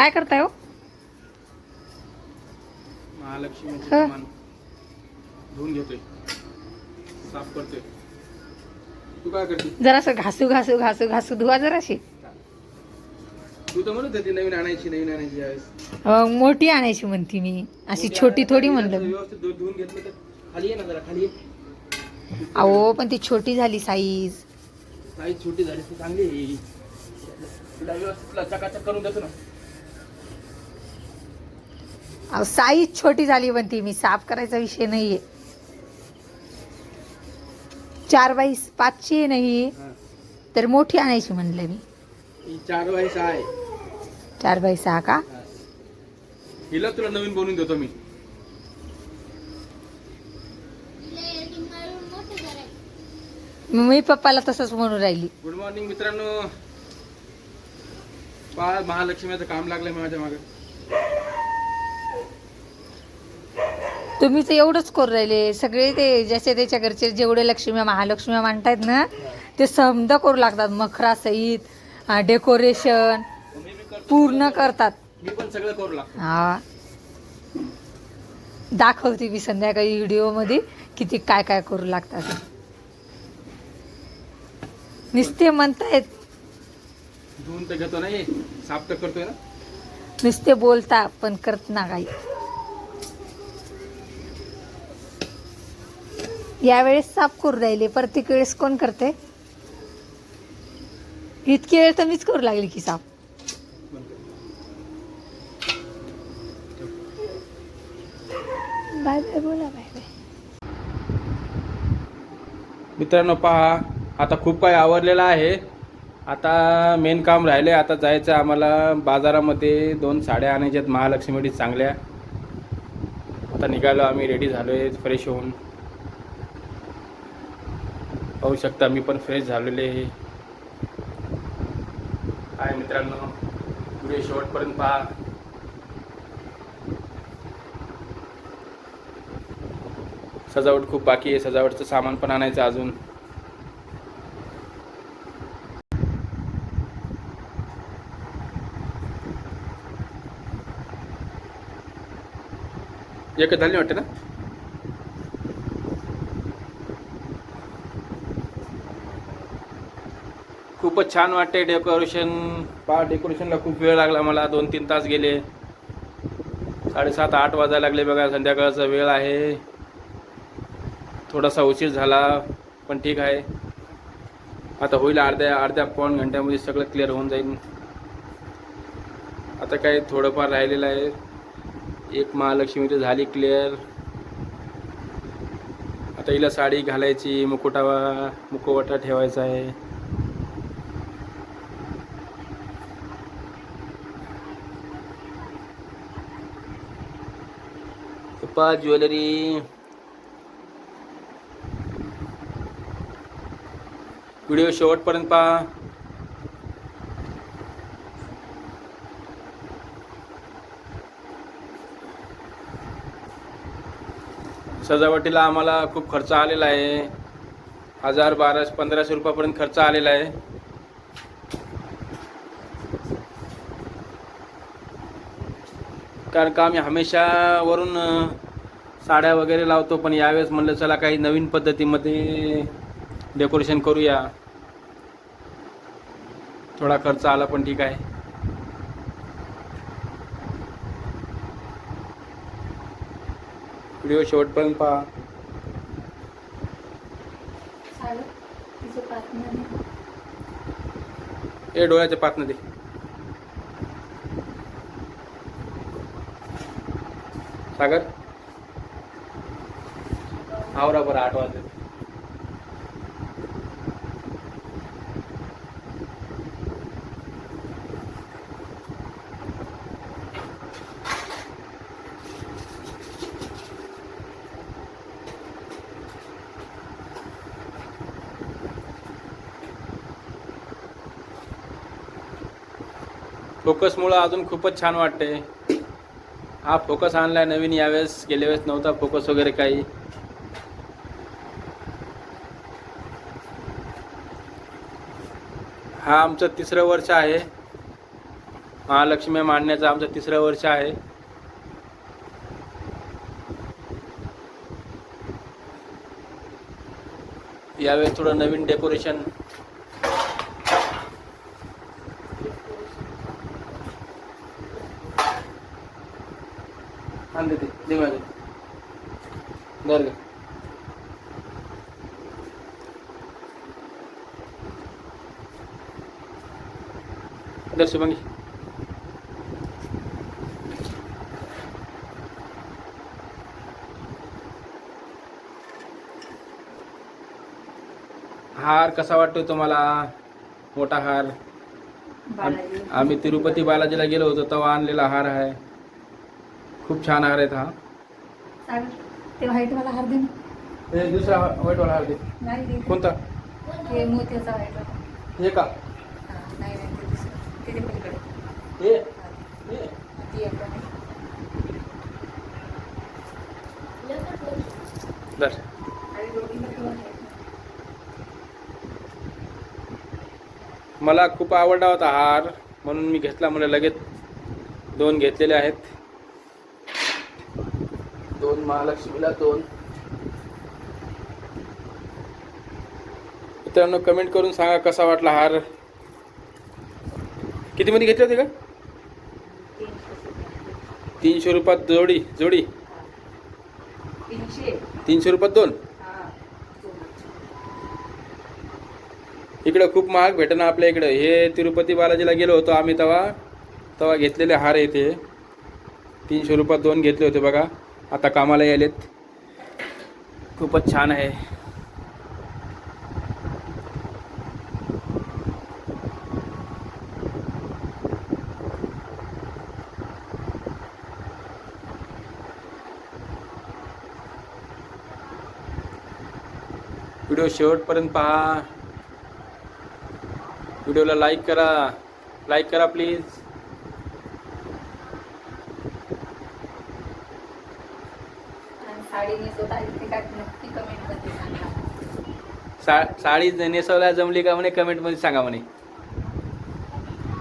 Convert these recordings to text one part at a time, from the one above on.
काय करताय हो? महालक्ष्मीचे हा. सामान धुवून घेतोय. साफ करतोय. तू काय करते? जरासं घासू घासू घासू घासू. धुवा जराशी. तू तर म्हणत होती नवीन आणायची नवीन आणायची यावेळेस. अं, मोठी आणायची म्हणती मी. अशी छोटी थोडी म्हणलं मी. व्यवस्थित धु- धुवून घेतलं तर खाली ये ना जरा खाली ये. अहो पण ती छोटी झाली साईज साईज छोटी झाली तर चांगली आहे. तिला व्यवस्थित तिला चकाचक करून देतो ना. अहो साईज छोटी झाली म्हणती मी साफ करायचा विषय नाहीये. चार बाई पाचची आहे नाही. तर मोठी आणायची म्हणलं मी. चार बाय सहा आहे. चार बाई सहा का. हिला तुला नवीन बनवून देतो मी. मग मी पप्पाला तसंच म्हणून राहिली. गुड मॉर्निंग मित्रांनो. महालक्ष्मीचं काम लागलंय माझ्या मागे. तुम्ही तर एवढंच करू राहिले. सगळे ते ज्याच्या त्याच्या घरचे जेवढे लक्ष्मी महालक्ष्मी मांडतायत ना ते समजा करू लागतात. मखरा सहित डेकोरेशन पूर्ण करतात. हा. दाखवते मी संध्याकाळी व्हिडिओमध्ये किती काय काय करू लागतात. नुसते म्हणतायत. धुवून तर घेतो नाही साफ तर करतोय ना. नुसते बोलता पण करत ना काही. यावेळेस साफ करू राहिले प्रत्येक वेळेस कोण करते? इतकी वेळ तर मीच करू लागली की साफ बाय बाय बोला बाय बाय. मित्रांनो पहा आता खूप काही आवरलेलं आहे. आता मेन काम राहिले आता जायचं आम्हाला बाजारामध्ये. दोन साड्या आणायच्या आहेत महालक्ष्मीसाठी चांगल्या. आता निघालो आम्ही रेडी झालो आहे फ्रेश होऊन. पाहू शकता मी पण फ्रेश झालेले आहे. काय मित्रांनो व्हिडिओ शेवटपर्यंत पहा. सजावट खूप बाकी आहे सजावटचं सामान पण आणायचं अजून. एक झाली वाटतं ना? खूपच छान वाटते डेकोरेशन पहा डेकोरेशनला खूप वेळ लागला मला. दोन तीन तास गेले. साडेसात आठ वाजायला लागले बघा. संध्याकाळचा वेळ आहे. थोडासा उशीर झाला पण ठीक आहे. आता होईल अर्ध्या अर्ध्या पाऊण घंट्यामध्ये सगळं क्लिअर होऊन जाईल. आता काय थोडंफार राहिलेलं आहे. एक महालक्ष्मी तर झाली क्लिअर आता हिला साडी घालायची मुकुटावा मुखवटा ठेवायचा आहे. पा ज्वेलरी. व्हिडिओ शेवटपर्यंत पहा सजावटीला आम्हाला खूप खर्च आलेला आहे. हजार बाराशे पंधराशे रुपयापर्यंत खर्च आलेला आहे. कारण का आम्ही हमेशा वरून साड्या वगैरे लावतो पण यावेळेस म्हणलं चला काही नवीन पद्धतीमध्ये डेकोरेशन करूया. थोडा खर्च आला पण ठीक आहे. व्हिडिओ शेवटपर्यंत पहा. ए डोळ्याच्या पातनं दे. सागर? आवरा बरं आठ वाजले. फोकसमुळं अजून खूपच छान वाटते हा फोकस आणलाय नवीन यावेळेस गेल्या वेळेस नव्हता फोकस वगैरे काही. हा आमचं तिसरं वर्ष आहे. महालक्ष्मी मांडण्याचं आमचं तिसरं वर्ष आहे. यावेळेस थोडं नवीन डेकोरेशन. आण दे ते, दे माझे धर धर शुभांगी हार कसा वाटतो तुम्हाला? मोठा हार. आम्ही तिरुपती बालाजीला गेलो होतो तेव्हा आणलेला हार आहे. खूप छान हार आहेत हा. सागर, ते व्हाईट वाला हार दे ना. दुसरा वाईट वाला हार दे. कोणता? ते मोत्याचा व्हाईट वाला. हे का हा, नाही नाही ते दुसरं. ते दे पलीकडे. हे हा, मला खूप आवडला होता हार म्हणून मी घेतला म्हणजे लगेच दोन घेतलेले आहेत. दोन महालक्ष्मीला दोन. मित्रांनो कमेंट करून सांगा कसा वाटला हार? किती मध्ये घेतले होते का तीनशे. रुपयात जोडी जोडी. तीनशे रुपयात दोन. इकडं खूप महाग भेटना आपल्या इकडं हे तिरुपती बालाजीला गेलो होतो आम्ही तेव्हा तेव्हा घेतलेले हार येते तीनशे रुपयात दोन घेतले होते बघा आता कामाला यायलेत खूपच छान आहे व्हिडिओ शेवटपर्यंत पहा. व्हिडिओला लाईक करा. लाईक करा प्लीज सा साडी नेसवल्या जमली का म्हणे कमेंटमध्ये सांगा म्हणे.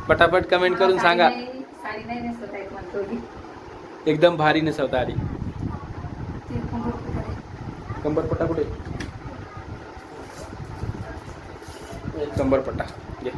पटापट कमेंट करून सांगा. एकदम भारी नेसवता आली. कंबरपट्टा कुठे? नंबर पट्टा घे.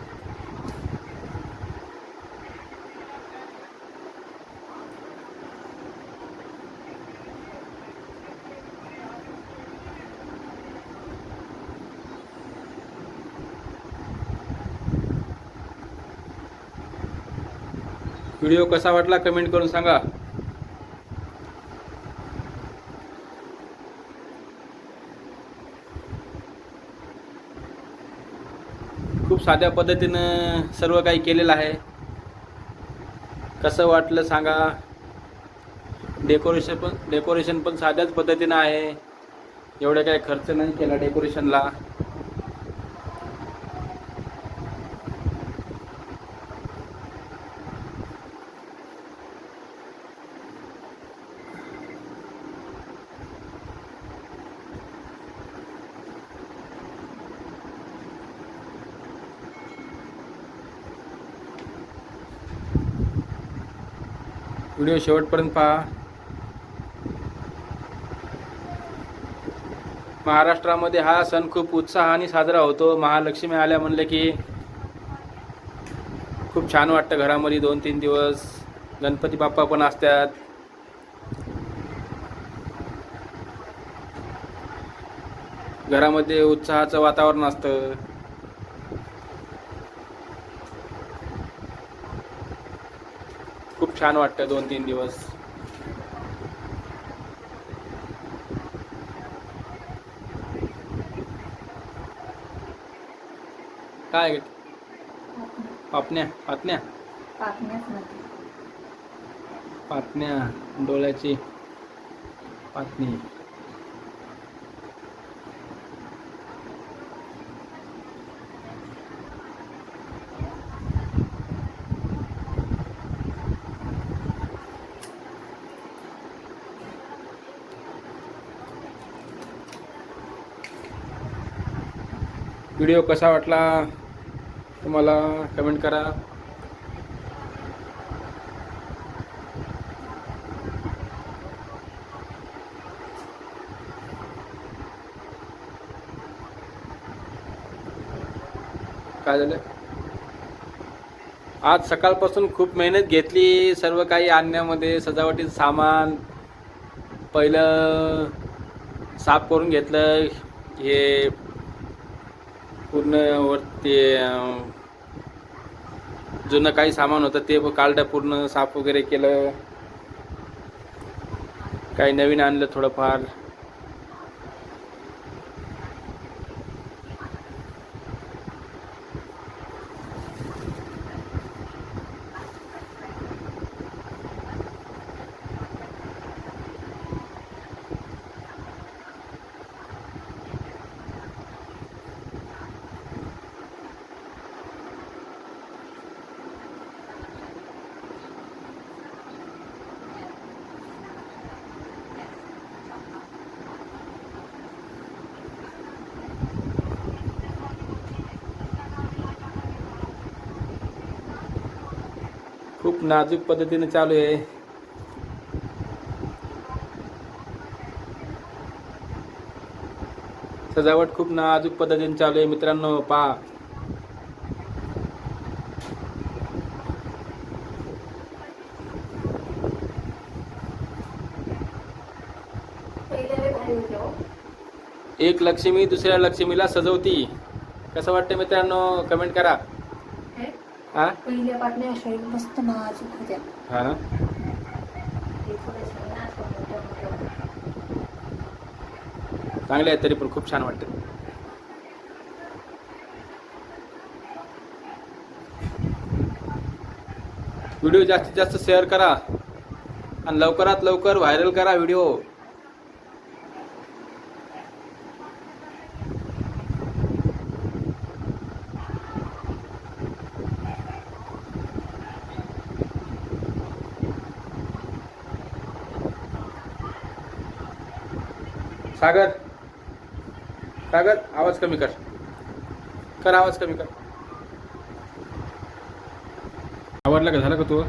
व्हिडिओ कसा वाटला कमेंट करून सांगा. खूप साध्या पद्धतीनं सर्व काही केलेलं आहे. कसं वाटलं सांगा. डेकोरेशन पण डेकोरेशन पण साध्याच पद्धतीनं आहे. एवढं काही खर्च नाही केला डेकोरेशनला व्हिडिओ शेवटपर्यंत पहा. महाराष्ट्रामध्ये हा सण खूप उत्साहाने साजरा होतो. महालक्ष्मी आल्या म्हणले की खूप छान वाटतं घरामध्ये दोन तीन दिवस. गणपती बाप्पा पण असतात. घरामध्ये उत्साहाचं वातावरण असतं. छान वाटतं दोन तीन दिवस. काय पापण्या पातण्या. पातण्या डोळ्याची पातणी व्हिडिओ कसा वाटला तुम्हाला कमेंट करा. काय झालं? आज सकाळपासून खूप मेहनत घेतली सर्व काही आणण्यामध्ये सजावटीचं सामान पहिलं साफ करून घेतलं हे पूर्णवरती जुनं काही सामान होतं ते कालडं पूर्ण साफ वगैरे केलं. काही नवीन आणलं थोडंफार. खूप नाजूक पद्धतीने चालू आहे. सजावट खूप नाजूक पद्धतीने चालू आहे मित्रांनो पहा. एक लक्ष्मी दुसऱ्या लक्ष्मीला सजवती. कसं वाटतं मित्रांनो? कमेंट करा. हा? पहिल्या बातम्या अशा मस्त नाजूक होत्या. ना? थोड्याशा नाजूक होत्या, मोठ्या होत्या. चांगले आहेत तरी पण खूप छान वाटते. व्हिडिओ जास्तीत जास्त शेअर करा. आणि लवकरात लवकर व्हायरल करा व्हिडिओ. सागर सागर आवाज कमी कर. कर आवाज कमी कर. आवडलं का? झालं का तू?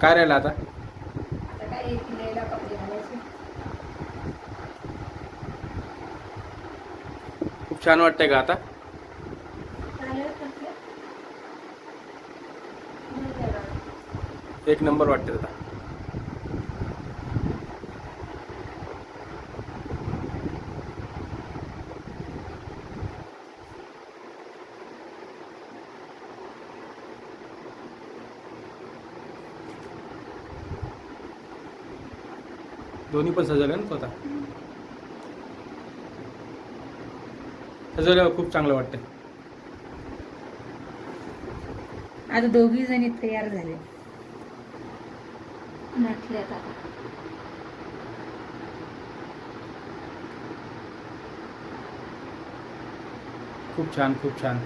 काय राहिलं आता? खूप छान वाटतंय का आता? एक नंबर वाटते आता. दोन्ही पण सजवलं ना तो आता? सजवल्यावर खूप चांगलं वाटतं आता दोघी जणी तयार झाले. नटल्यात आता खूप छान खूप छान.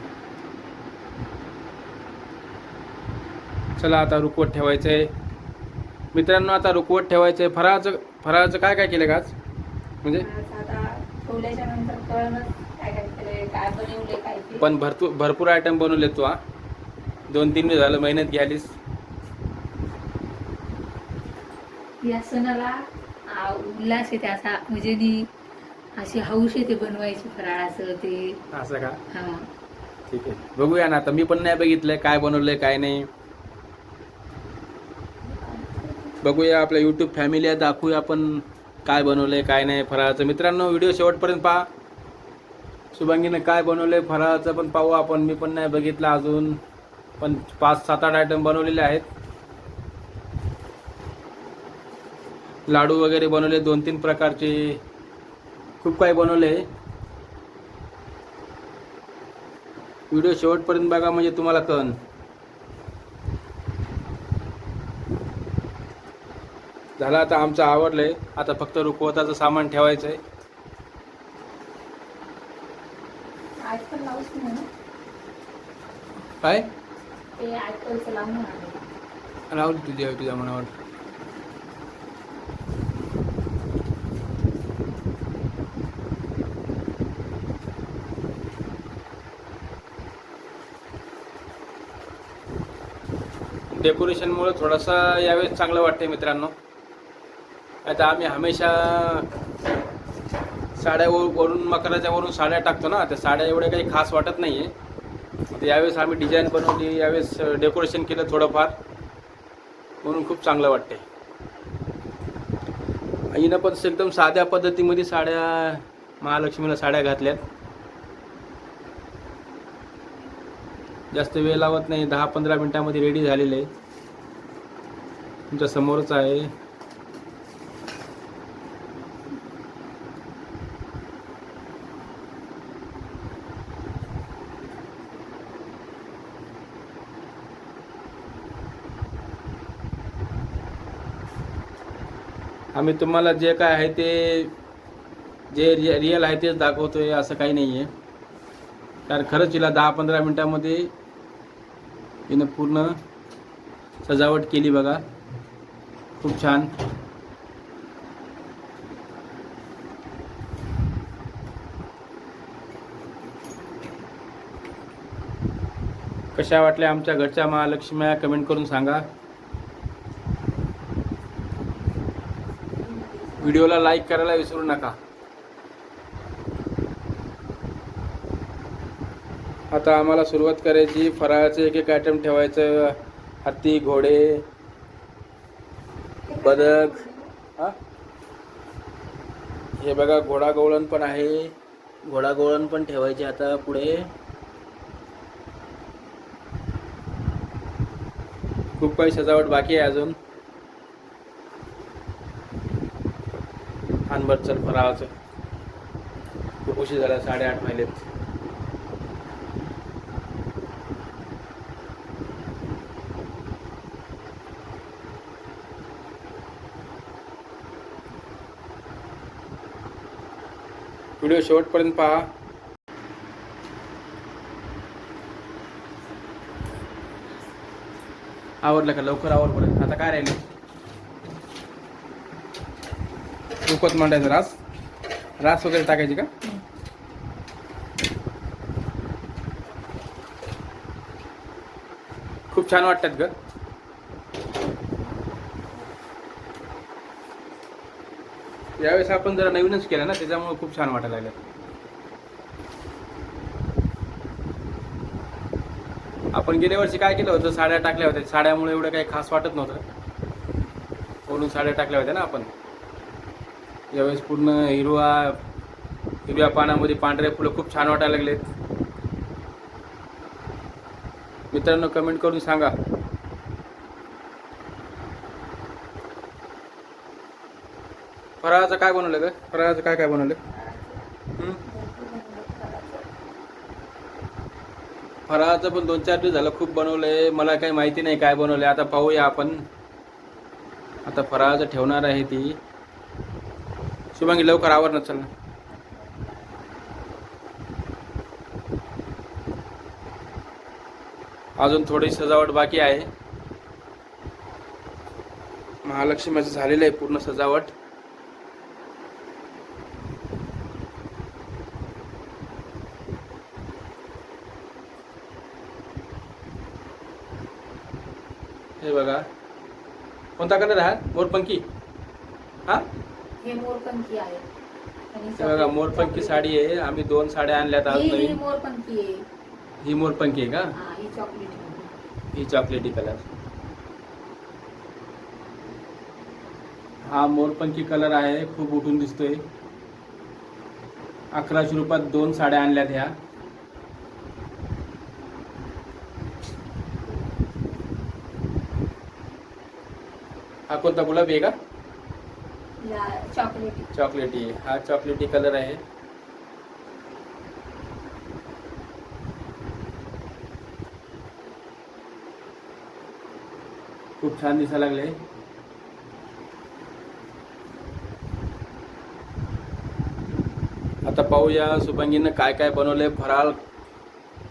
चला आता रुकवत ठेवायचं आहे मित्रांनो आता रुकवत ठेवायचं आहे फराळाचं फराळाचं काय काय केलं का आज? म्हणजे? ठेवल्याच्या नंतर कळणच काय काय केलंय काय बनवले काय ते. पण भरपूर भरपूर आयटम बनवले तू हा. दोन तीन दिवस झालं मेहनत घ्यालीस या सणाला आ, उल्हास येते असा म्हणजे नी अशी हौस येते बनवायची फराळाचं ते. असं का? हा. ठीक आहे. बघूया ना आता मी पण नाही बघितलंय काय बनवलंय काय नाही. बघूया आपल्या यूट्यूब फॅमिली दाखवूया आपण काय बनवलंय काय नाही फराळाचं. मित्रांनो व्हिडिओ शेवटपर्यंत पहा. शुभांगीनं काय बनवलंय फराळाचं पण पाहू आपण. मी पण नाही बघितलं अजून पण पाच सात आठ आयटम बनवलेले आहेत. लाडू वगैरे बनवले दोन तीन प्रकारचे. खूप काही बनवले व्हिडिओ शेवटपर्यंत बघा म्हणजे तुम्हाला कळन. झालं आता आमचं आवडलंय. आता फक्त रुकवताचं सामान ठेवायचं आहे काय? राहुल तुझ्या तुझ्या मनावर. डेकोरेशनमुळे थोडासा यावेळेस चांगलं वाटतंय मित्रांनो. आता आम्ही हमेशा साड्या वरून मकराच्या वरून साड्या टाकतो ना त्या साड्या एवढ्या काही खास वाटत नाही आहे यावेळेस आम्ही डिझाईन बनवली यावेळेस डेकोरेशन केलं थोडंफार. म्हणून खूप चांगलं वाटते आईनं पण एकदम साध्या पद्धतीमध्ये साड्या महालक्ष्मीला साड्या घातल्यात. जास्त वेळ लावत नाही दहा पंधरा मिनिटामध्ये रेडी झालेले आहे तुमच्या समोरच आहे. आम्ही तुम्हाला जे काय आहे ते जे रिय रिअल आहे तेच दाखवतो आहे असं काही नाही आहे कारण खरंच तिला दहा पंधरा मिनटामध्ये हिनं पूर्ण सजावट केली बघा. खूप छान. कशा वाटल्या आमच्या घरच्या महालक्ष्म्या? कमेंट करून सांगा. व्हिडिओला लाईक करायला विसरू नका. आता आम्हाला सुरुवात करायची फराळाचं एक एक आयटम ठेवायचं हत्ती घोडे बदक हा? हे बघा घोडा गवळण पण आहे. घोडा गवळण पण ठेवायचे आता पुढे. खूप काही सजावट बाकी आहे अजून. अनबर चल फराळाचं. खूप उशीर झाला साडेआठ महिलेत व्हिडिओ शेवटपर्यंत पहा. आवडलं का? लवकर आवडपर्यंत आता काय राहिलं? सुकत मांडायचं रास. रास वगैरे टाकायची का? खूप छान वाटतात ग. यावेळेस आपण जरा नवीनच केलं ना त्याच्यामुळे खूप छान वाटायला लागलं. आपण गेल्या वर्षी काय केलं होतं? साड्या टाकल्या होत्या. साड्यामुळे एवढं काही खास वाटत नव्हतं. ओढून साड्या टाकल्या होत्या ना आपण. यावेळेस पूर्ण हिरवा हिरव्या पानामध्ये पांढरे फुलं खूप छान वाटायला लागलेत मित्रांनो कमेंट करून सांगा. फराळाचं काय बनवलं ग? फराळाचं काय काय बनवलं? फराळाचं पण दोन चार दिवस झालं खूप बनवलंय. मला काही माहिती नाही काय बनवलंय. आता पाहूया आपण. आता फराळाचं ठेवणार आहे ती. शुभांगी लवकर आवर ना चल अजून थोडी सजावट बाकी आहे. महालक्ष्मीचं झालेलं आहे पूर्ण सजावट. हे बघा. कोणता कलर आहे मोरपंखी? हे मोरपंखी आहे. आणि हे बघा मोरपंखी साडी आहे. आम्ही दोन साड्या आणल्यात आज ही- ही नवीन. मोरपंखी आहे. ही मोरपंखी आहे का? हा ही चॉकलेट ही चॉकलेटी कलर हा मोरपंखी कलर आहे. खूप उठून दिसतोय. अकराशे रुपयात दोन साड्या आणल्यात ह्या. हा कोणता गुलाबी आहे का? चॉकलेटी. चॉकलेटी. हा चॉकलेटी कलर आहे. खूप छान दिसायला लागले आता पाहूया सुभंगीनं काय काय बनवले फराळ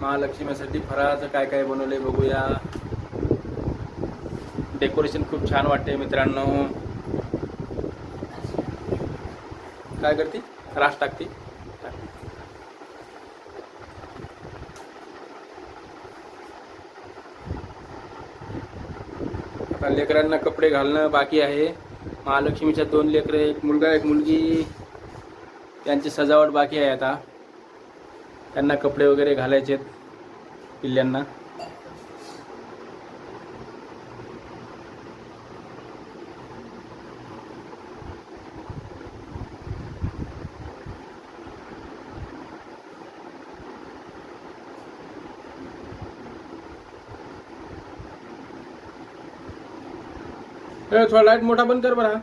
महालक्ष्मीसाठी फराळाचं काय काय बनवले बघूया. डेकोरेशन खूप छान वाटते मित्रांनो. काय करते? रास टाकते. आता लेकरांना कपडे घालणं बाकी आहे. महालक्ष्मीच्या दोन लेकरं एक मुलगा एक मुलगी. त्यांची सजावट बाकी आहे आता. त्यांना कपडे वगैरे घालायचे आहेत पिल्ल्यांना. थोडा लाइट मोठा बंद कर बरं हा.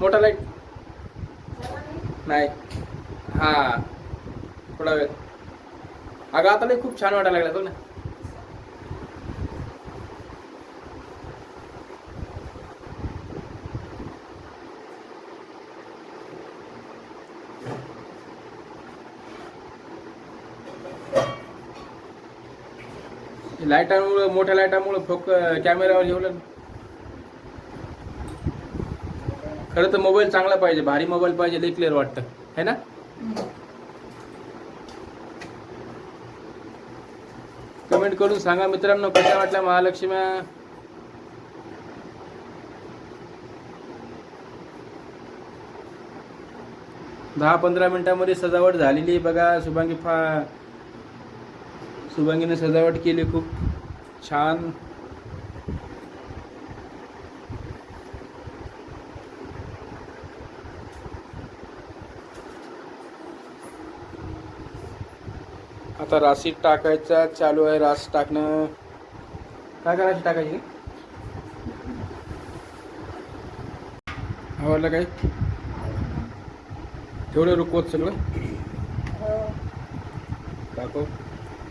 मोठा लाइट नाही. हा. थोडा वेळ. अगं आता लई खूप छान वाटायला लागला तो ना. लाईटामुळं मोठ्या लाईटामुळं फोक कॅमेऱ्यावर येऊ खरं तर मोबाईल चांगला पाहिजे भारी मोबाईल पाहिजे लई क्लिअर वाटतं. है ना? कमेंट करून सांगा मित्रांनो कशा वाटल्या महालक्ष्म्या? दहा पंधरा मिनिटांमध्ये सजावट झालेली बघा शुभांगी फा शुभांगीने सजावट केली खूप. छान. आता राशीत टाकायचा चालू आहे रास टाकणं. काय काय राशी टाकायची आवडलं काय? तेवढं रुकवत सगळं? टाकू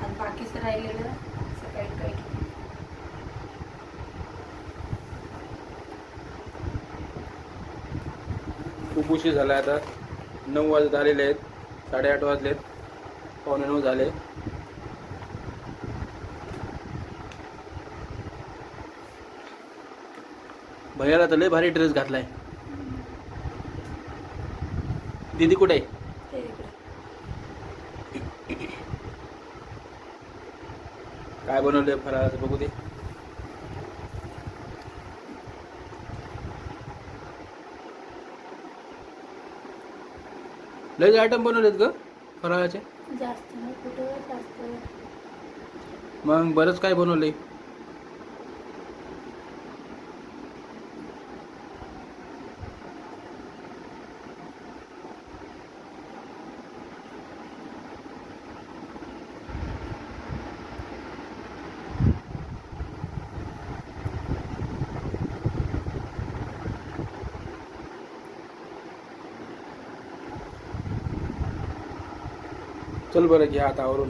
आणि बाकीचं राहिलेलं सकाळी काही. खूप उशीर झाला आता. नऊ वाजत झालेले आहेत. साडेआठ वाजलेत. पावणे नऊ झाले. भैयाला तर लय भारी ड्रेस घातलाय. दीदी कुठे आहे? काय बनवलंय फराळाचं बघू दे. लयच आयटम बनवलेत ग फराळाचे? मग बरंच काय बनवलंय? चल बरं घ्या आता आवरून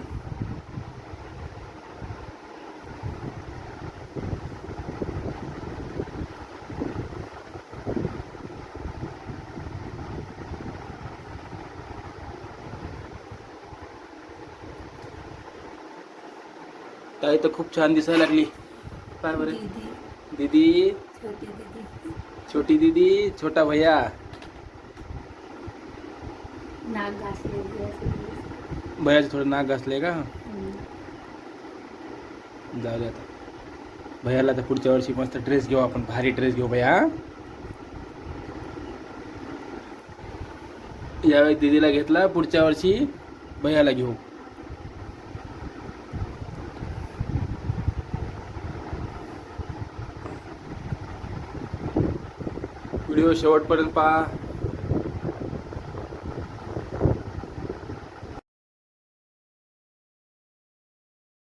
ताई तर खूप छान दिसायला लागली. काय बरं. दीदी. छोटी दीदी. छोटी भैया. नाक घासलेली असं भैयाचं थोडं नाक घासलंय का. जाऊ दे आता. भैयाला तर पुढच्या वर्षी मस्त ड्रेस घेऊ आपण. भारी ड्रेस घेऊ भैया यावेळी दीदीला घेतला पुढच्या वर्षी भैयाला घेऊ. व्हिडिओ शेवटपर्यंत पहा.